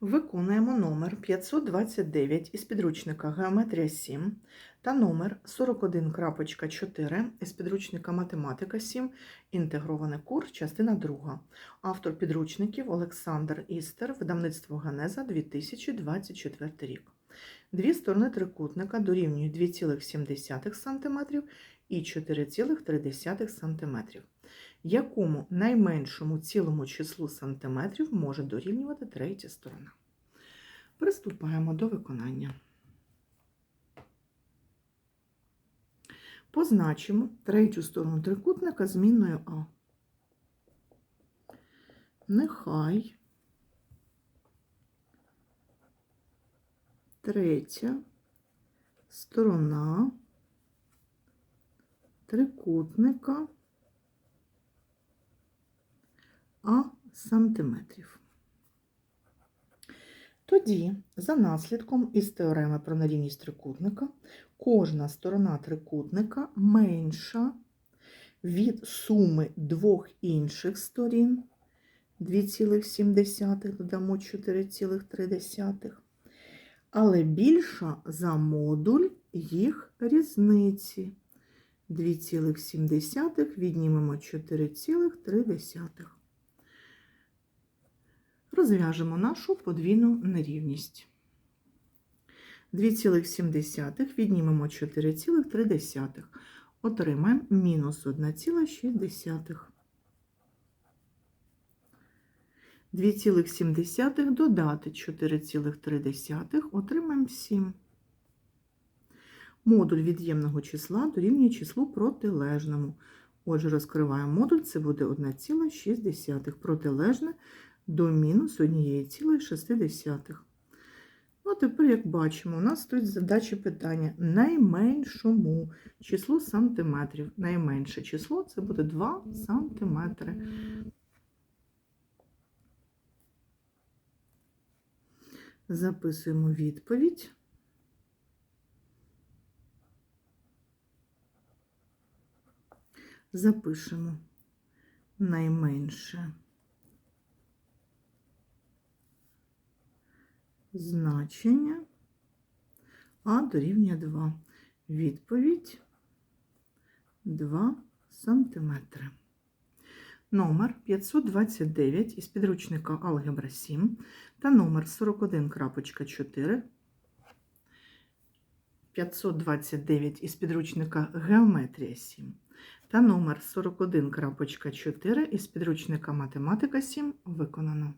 Виконуємо номер 529 із підручника Геометрія 7 та номер 41.4 із підручника Математика 7, інтегрований курс, частина 2. Автор підручників Олександр Істер, видавництво Генеза 2024 рік. Дві сторони трикутника дорівнюють 2,7 см і 4,3 см. Якому найменшому цілому числу сантиметрів може дорівнювати третя сторона? Приступаємо до виконання. Позначимо третю сторону трикутника змінною А. Нехай третя сторона трикутника А сантиметрів. Тоді, за наслідком із теореми про нерівність трикутника, кожна сторона трикутника менша від суми двох інших сторін 2,7 додамо 4,3, але більша за модуль їх різниці. 2,7 віднімемо 4,3. Розв'яжемо нашу подвійну нерівність. 2,7 віднімемо 4,3. Отримаємо мінус 1,6. 2,7 додати 4,3 отримаємо 7. Модуль від'ємного числа дорівнює числу протилежному. Отже, розкриваємо модуль, це буде 1,6 протилежне до мінус 1,6. Ну, тепер, як бачимо, у нас стоїть задача питання найменшому числу сантиметрів. Найменше число це буде 2 сантиметри. Записуємо відповідь. Запишемо найменше значення А дорівнює 2. Відповідь 2 сантиметри. Номер 529 із підручника Алгебра 7 та номер 41.4 529 із підручника Геометрія 7 та номер 41.4 із підручника Математика 7 виконано.